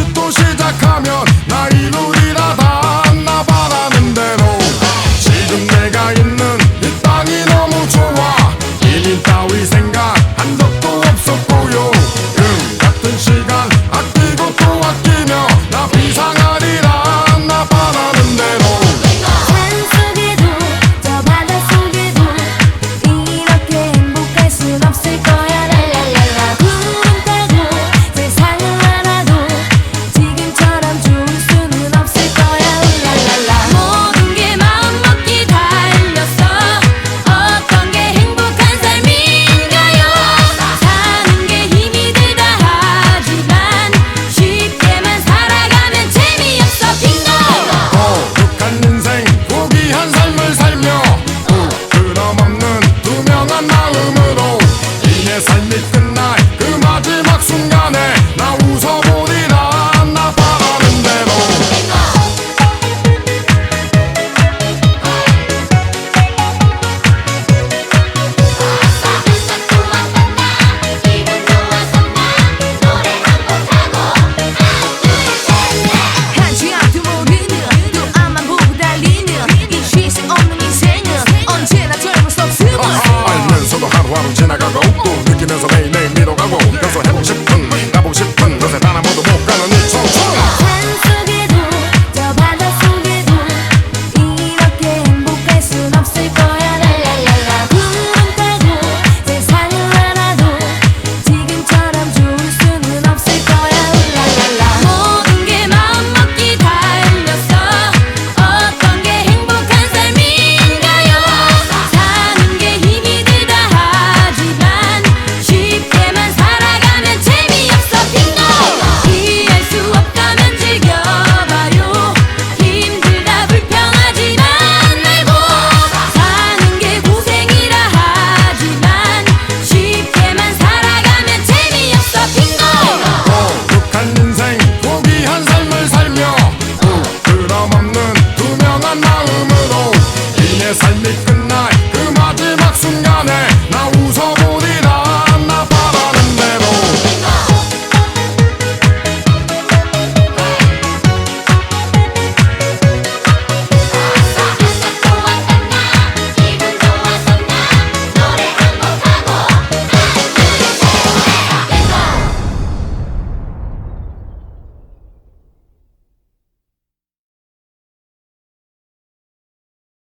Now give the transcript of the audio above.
다시 또 시작하면 나이 우리다 닿았나 바라는 대로 지금 내가 있는 Yine senlik